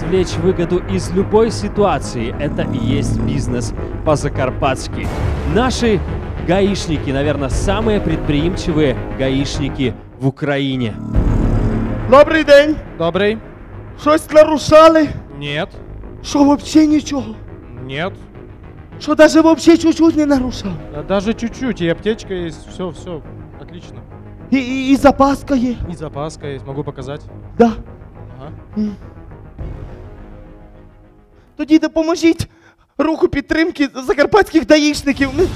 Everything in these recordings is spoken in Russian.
извлечь выгоду из любой ситуации. Это и есть бизнес по-закарпатски. Наши гаишники, наверное, самые предприимчивые гаишники в Україні. Добрий день. Добрий. Щось нарушали? Нет. Що вообще нічого? Нет. Що даже вообще чуть-чуть не нарушав? Да Даже чуть-чуть. И аптечка есть. Все, все. Отлично. І, і, і запаска є? И запаска есть. Могу показать. Да. Ага. М. Тоді допоможіть руху підтримки закарпатських даїшників. Ми-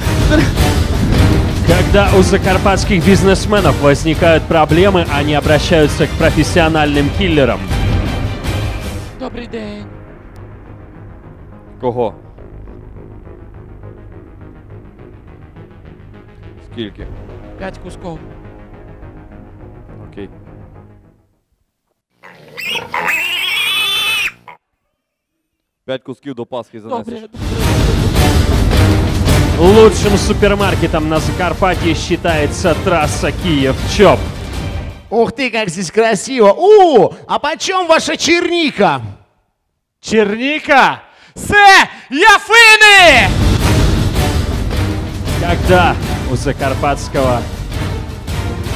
Когда у закарпатских бизнесменов возникают проблемы, они обращаются к профессиональным киллерам. Добрий день. Кого? Скільки? П'ять кусков. П'ять кусків до Пасхи занесеш. Добре. Лучшим супермаркетом на Закарпатье считается трасса Киев-Чоп. Ух ты, как здесь красиво! У, а почем ваша черника? Черника! Це Яфини! Когда у закарпатского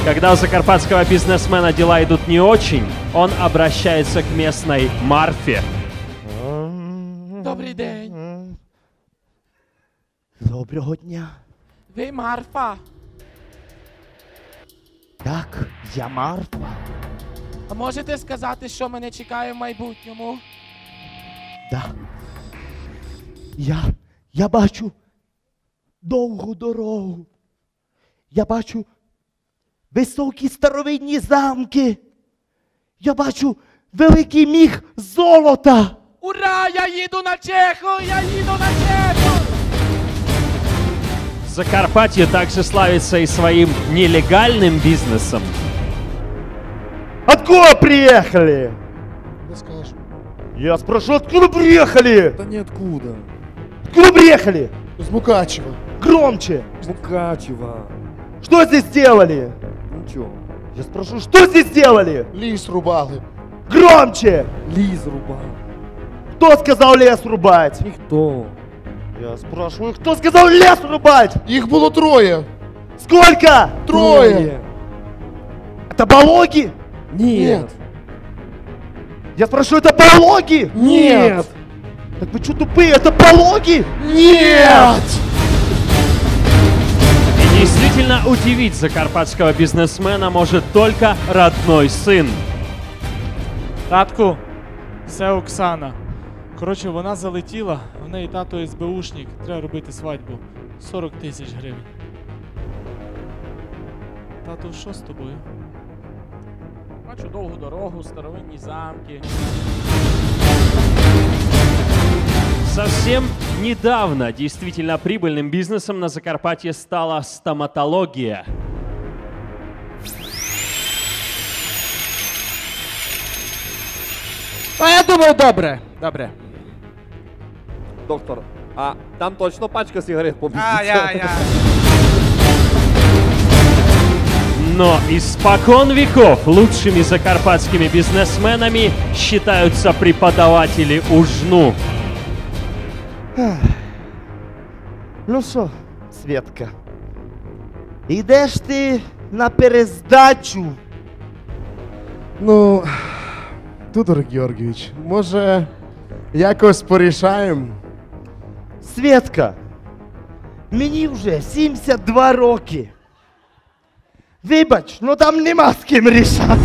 когда у закарпатского бизнесмена дела идут не очень, он обращается к местной Марфе. Добрий день. Доброго дня. Ви Марфа. Так, я Марфа. А можете сказати, що мене чекає в майбутньому? Да. Я, я бачу довгу дорогу. Я бачу високі старовинні замки. Я бачу великий міг золота. Ура! Я їду на Чеху! Я їду на Чеху! Закарпатье также славится и своим нелегальным бизнесом. Откуда приехали? Не скажу. Я спрошу, откуда приехали? Да ниоткуда. Откуда приехали? Из Мукачева. Громче. Мукачева. Что здесь делали? Ничего. Я спрошу, что здесь делали? Ліс рубали. Громче! Ліс рубали. Кто сказал лес рубать? Ніхто. Я спрашиваю, кто сказал лес рубать? Їх було троє. Сколько? Троє. Это балоги? Нет. Я спрашиваю, это балоги? Нет. Так вы что тупые, это балоги? Нет. И действительно удивить закарпатского бизнесмена может только родной сын. Татку, це Оксана. Коротше, вона залетіла, в неї тато СБУшник, треба робити свадьбу. 40 тисяч гривень. Тато, що з тобою? Бачу довгу дорогу, старовинні замки. Совсем недавно действительно прибыльным бизнесом на Закарпатье стала стоматология. А я думаю, добре. Добре. Доктор, а там точно пачка сигарет А, поміститься? я, я. Но испокон веков лучшими закарпатскими бизнесменами считаются преподаватели УЖНУ. Ну що, Светка, ідеш ти на перездачу? Ну, Tudor Георгійович, може, якось порішаємо? Светка, мені вже 72 роки. Вибач, ну там нема з ким рішати.